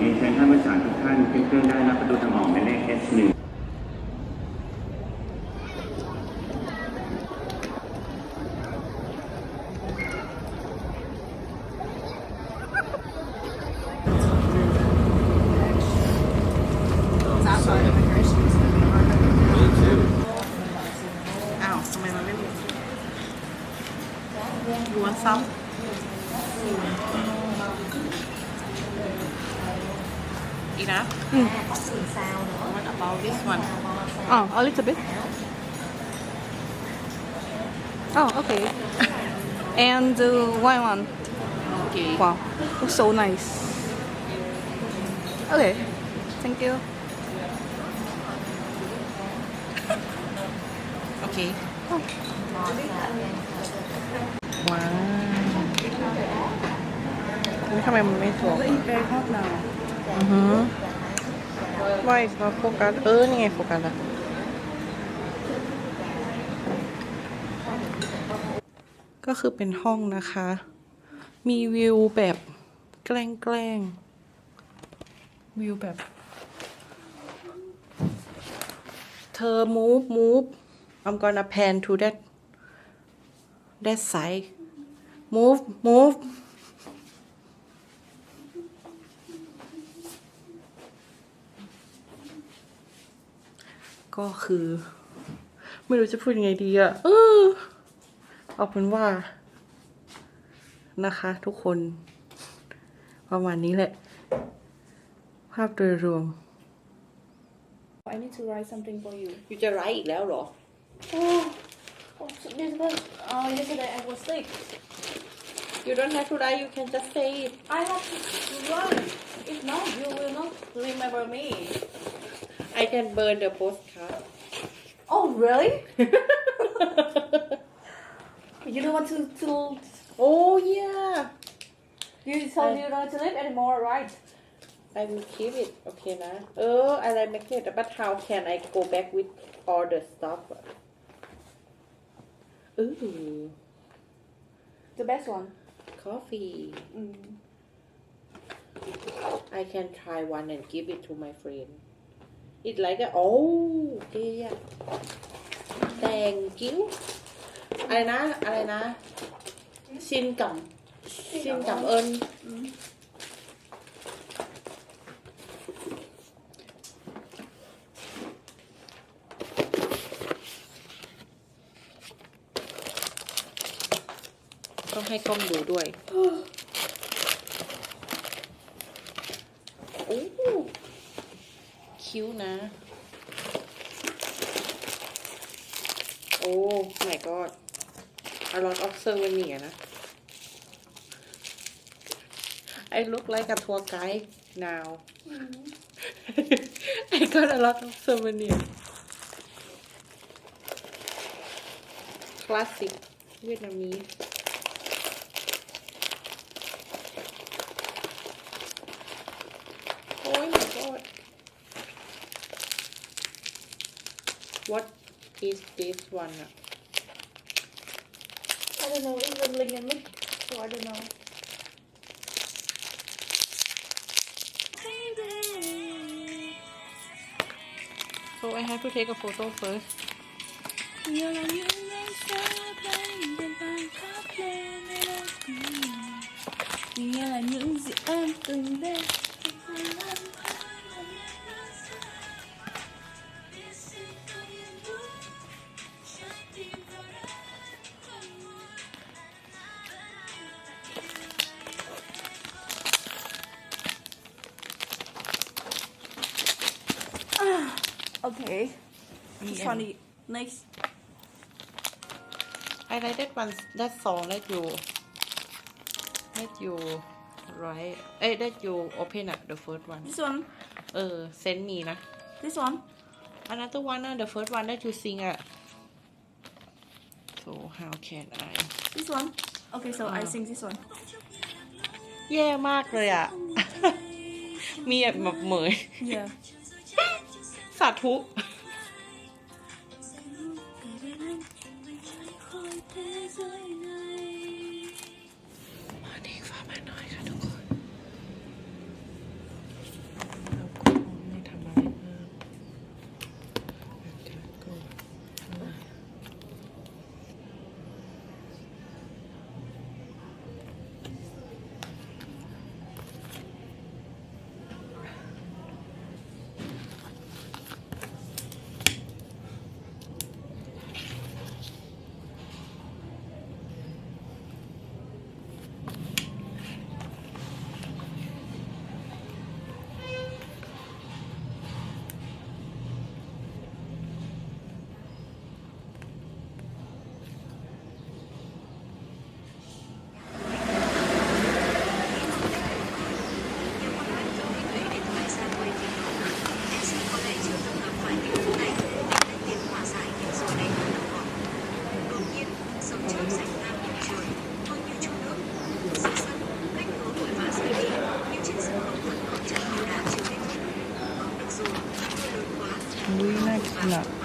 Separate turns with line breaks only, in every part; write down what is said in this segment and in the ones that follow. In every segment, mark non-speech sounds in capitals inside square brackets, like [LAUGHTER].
เรียนเชิญท่านผู้สารทุกท่านขึ้นเครื่องได้รับประตูสมออกหมายเลข S1
enough what about this one
Oh, a little bit. Oh, okay. [LAUGHS] and uh, white one.
okay
Wow, looks so nice. Okay, thank you. [LAUGHS]
okay ว้าวนี่ทำไมมันไม่สวย
It's very hot now.
อื อฮึว่าอีกมาโฟกัส เออ นี่ไงโฟกัสละก็คือเป็นห้องนะคะ มีวิวแบบแกล้งแกล้งๆวิวแบบ เธอ move move I'm gonna pan to that that side move move ก็คือ ไม่รู้จะพูดยังไงดีอะเออเอาเป็นว่า นะคะ ทุกคน ประมาณนี้แหละ ภาพโดยรวม
I need to write something for you.
อยู่จะไลฟ์อีกแล้วเหรอ
Oh, oh this was, uh, yesterday I was sick.
You don't have to write you can just say it
I have to write. If not, you will not remember me.
I can burn the postcard.
Oh, really? [LAUGHS] you don't want to, to
Oh yeah.
You so uh, you don't want to live anymore, right?
I will keep it. Okay, now. Oh, I like magnet, but how can I go back with all the stuff? Ooh.
The best one.
Coffee.
Mm.
I can try one and give it to my friend. It's like a oh yeah thank you อะไรนะ อะไรนะชินกับชินกับเอิญต้องให้กล้องดูด้วย โอ้ คิ้วนะ โอ้ไม่ก็ I lot of s e r v a n i a นะ I look like a tour guide now I got a lot of s e r v a n i a classic Vietnamese What is this one?
I don't know, it's a link me, so I don't know.
So I have to take a photo first.
Nhiều là những ngày xa bên bên
I like that one, that song that you, that you write, eh, that you open up the first one.
This one,
เออ send me นะ
this one.
Another one, ah, the first one that you sing อะ So how can I?
This one. Okay, so I
Ah.
sing this one.
แย่มากเลยอะ มีแบบเหมย
Yeah.
สาธุ ย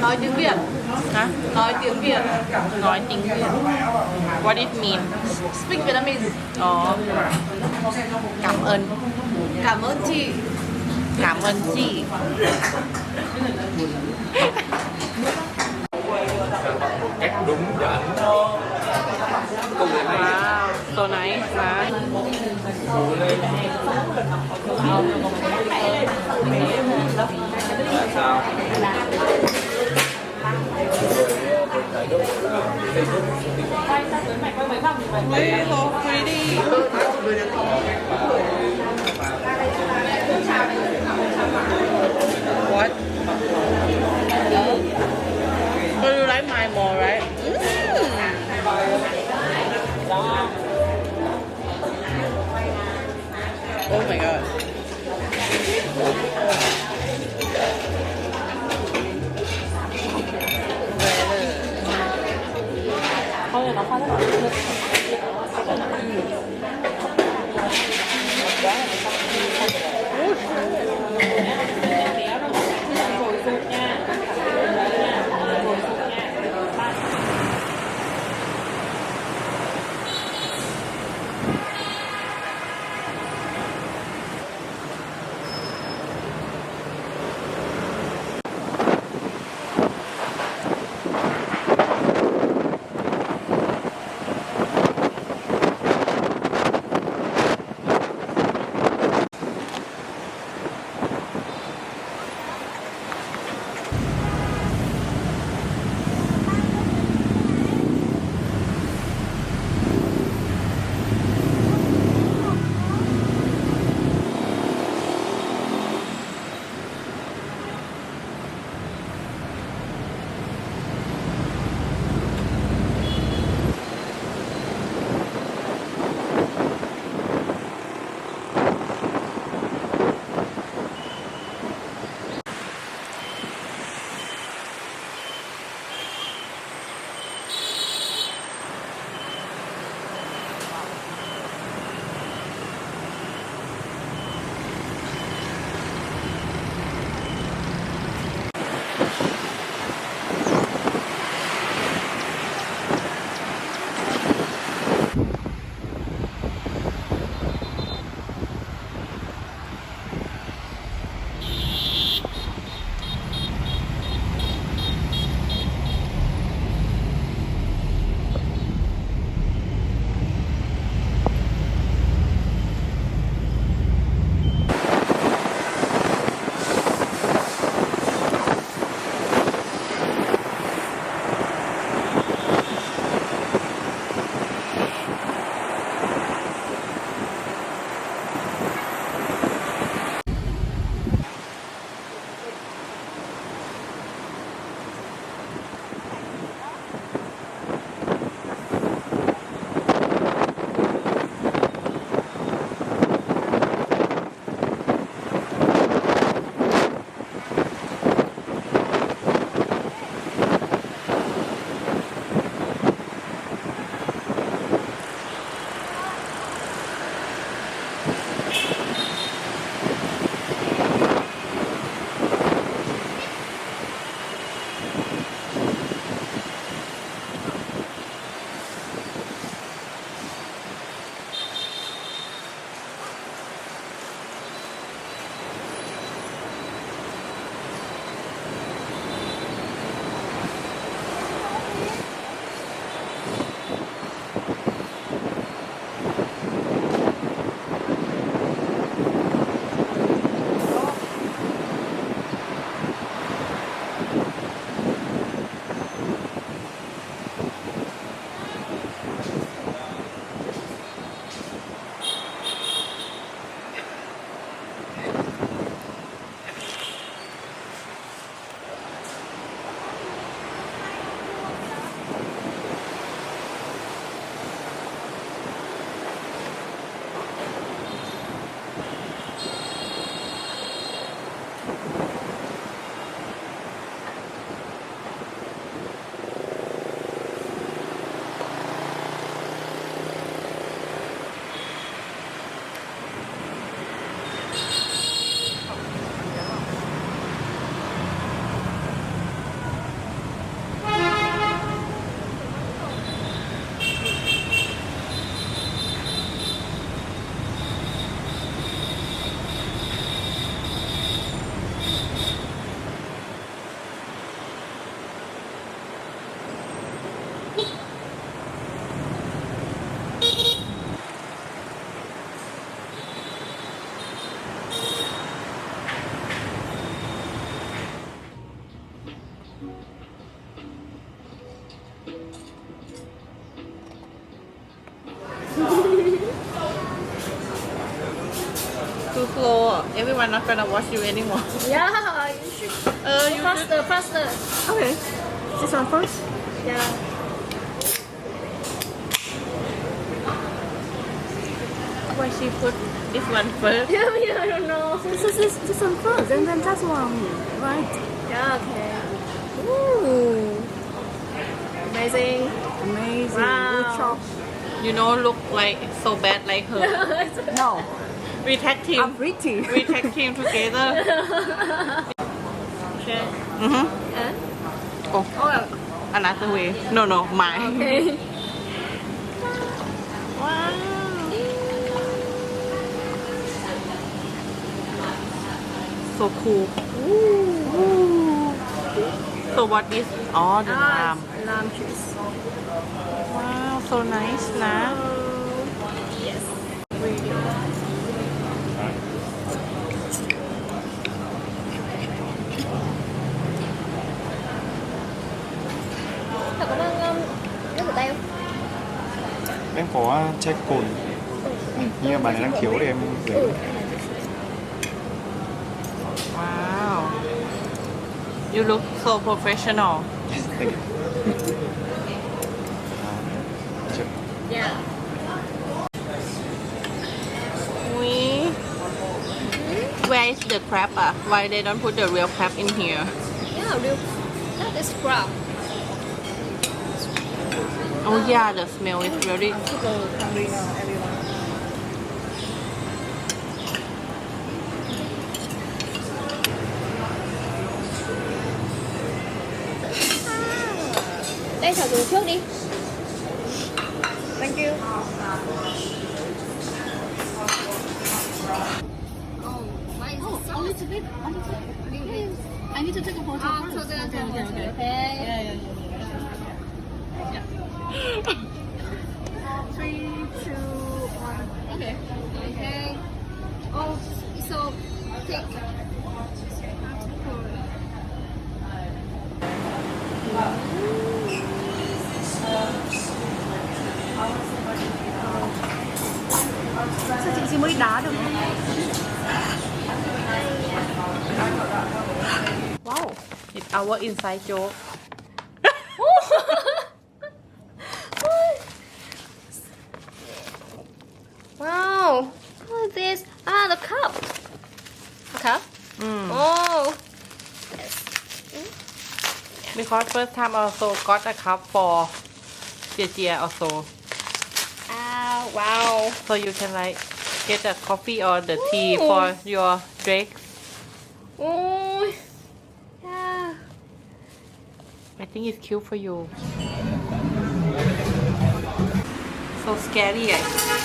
Nói tiếng Việt.
hả?
Nói tiếng Việt.
nói tiếng Việt. What it mean?
Speak Vietnamese.
Ồ Cảm ơn.
Cảm ơn chị.
Cảm ơn chị. Wow, so nice ไม่หรกไม่ดี I'm not gonna watch you anymore. [LAUGHS]
Yeah, you should.
Uh, you
Faster, faster.
Okay. This one first.
Yeah.
Why she put this one first?
Yeah, [LAUGHS] yeah, I don't know.
This is this, this one first, and then that one, right?
Yeah, okay. Ooh. Amazing.
Amazing.
Wow.
Good job.
You know, look like so bad like her. [LAUGHS]
No,
We tag team.
I'm pretty.
We tag team together.
okay.
Mm-hmm.
Uh,
Oh,
oh,
another way. No, no, mine.
okay.
Wow. So cool. So what is? Oh, the
Ah,
lamb.
it's lamb juice.
Wow, so nice น
Em có check cồn Nhưng mà bạn này đang thiếu thì em gửi
Ừ.
Wow. You look so professional.
Thank you.
Yeah.
We. Where is the crab? Ah, why they don't put the real crab in here?
Yeah, real. That is crab.
Oh yeah, the smell is
hungry.
Đây thảo dùng trước đi.
Thank you.
Oh, why is it so? A little bit. A little bit. I need to take a photo. Ah, so then okay, okay, okay. okay.
Yeah, yeah, yeah.
Three, two, one. Okay. Okay. Oh, so thick.
Sao chị chỉ mới đá được không?
Wow. Our inside joke.
wow. What is this? Ah, the cup. A cup?
Mm.
Oh. Yes.
Because first time also got a cup for Jia also.
Ah, wow.
So you can like get a coffee or the tea
Ooh.
for your drink.
Oh. Yeah.
I think it's cute for you. So scary. eh?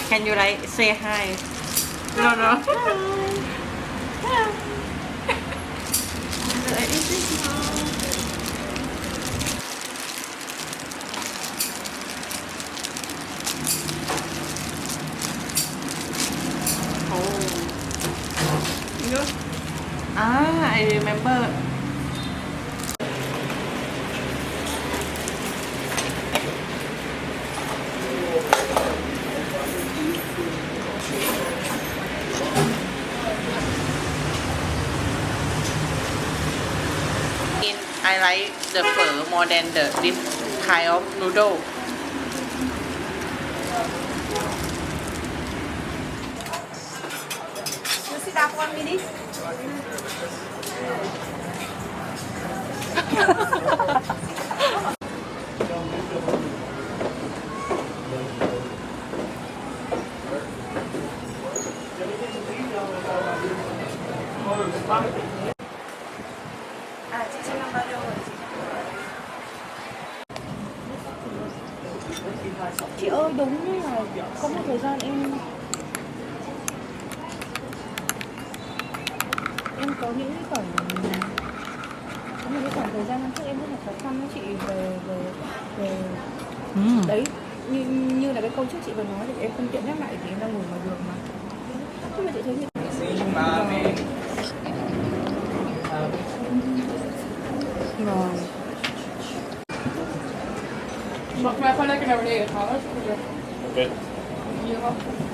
Can you like say hi? No, no. Oh. Ah, I remember. More than the this kind of noodle.
You sit down one minute. À, [LAUGHS] Chị ơi đúng là có một thời gian em em có những cái khoảng có một cái khoảng thời gian năm trước em rất là khó khăn với chị về về về
Mm.
đấy. Như như là cái câu trước chị vừa nói thì em không tiện nhắc lại vì em đang ngồi ngoài đường mà. Nhưng mà chị thấy như
원래 이거 다 가지고 그래. 네. 이해가.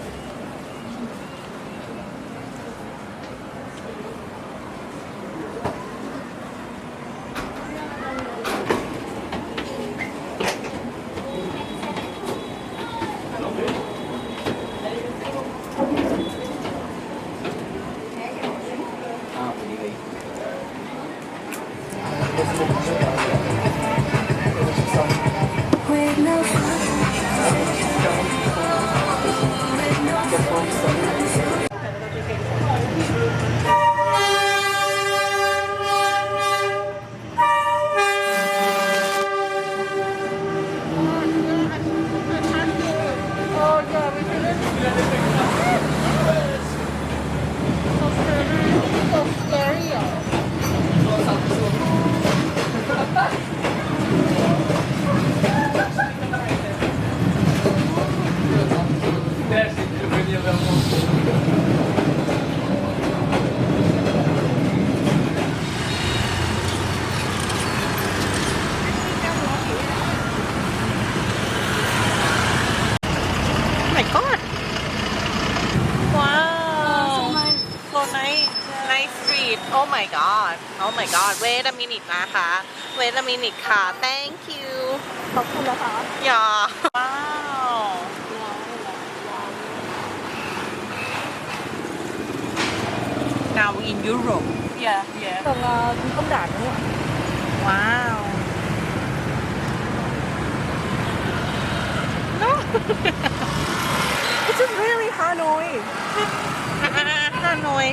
มินิตนะคะเวทละมินิตค่ะ thank you
ขอบคุณนะคะ
อย่าว้าวนาวอินยุโรป
yeah yeah còn uh, công đảng đúng không ạ
wow no
it's just really Hanoi
Hanoi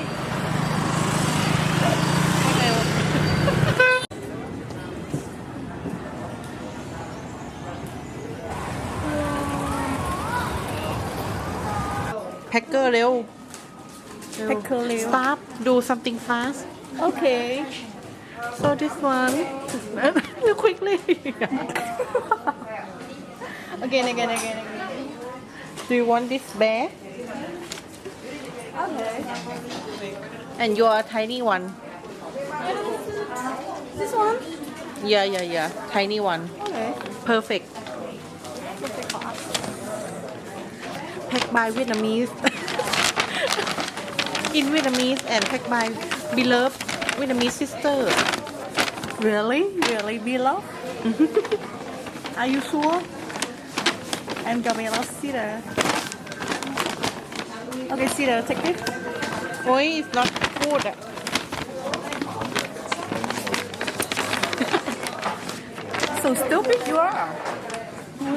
Packer เร็ว
Packer เร็ว
Stop do something fast
Okay
so this one [LAUGHS] quickly [LAUGHS]
Again again again again
do you want this bag
Okay
and your tiny one
This one
yeah yeah yeah tiny one
Okay
perfect Packed by Vietnamese in Vietnamese and packed by beloved Vietnamese sister
Really? Really, Bila? Are you sure? I'm Gabriela Sita. Okay, Sita, take it.
โอ้ย it's not good อะ
So stupid you are.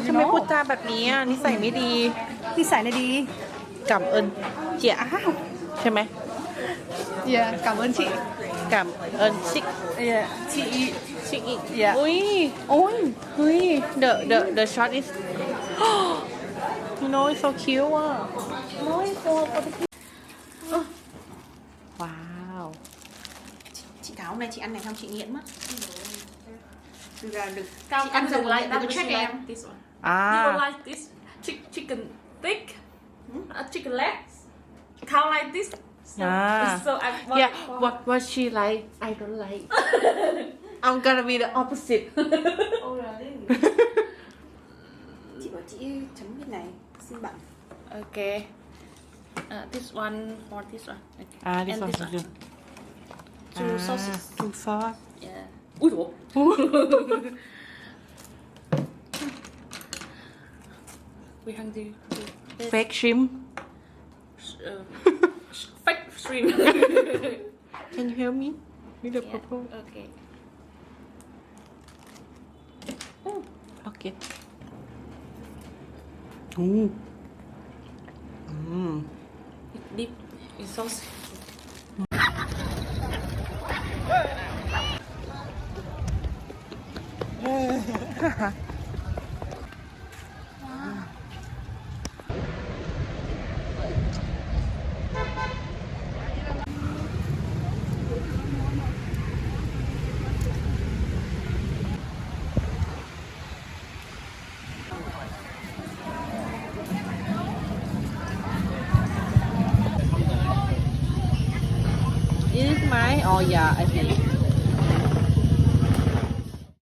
ทำไมพูดจาแบบนี้อะนิสัยไม่ดี
นิสัยไม่ดี
กำเอิญเจียอ้าวใช่ไหม
Yeah, cảm ơn chị.
กำเอิญชิก
Yeah, chị.
ชิกอีก
Yeah.
อุ้ย
Ôi,
เฮ้ย the the the shot is you know it's so cute อ่ะ
nói for for the [GASPS]
ว้าว
chị cáo hôm nay chị ăn này xong chị nghiện mất
Thực ra được
Cao
Chị
ăn
ăn
dừng
dừng
lại,
lại,
đừng
double
có
check
check
em
em.
This one
อ่า
You don't like this chick, chicken Thick uh, Chicken legs. Cow like this? So,
Ah.
so I want
yeah what what she like I don't like. [LAUGHS] I'm gonna be the opposite. [LAUGHS] [LAUGHS]
Chị bảo chị chấm bên này xin bạn.
Okay uh, This one for this one. Okay.
ah this
And
one
this one. Two
Ah,
sauces.
two sauce.
Yeah. Ui dồi. We hungry. this,
Fake shrimp.
Uh, fake shrimp. [LAUGHS]
Can you help me with the
yeah. Okay.
Oh, okay. Ooh. Mm.
Deep.
It's so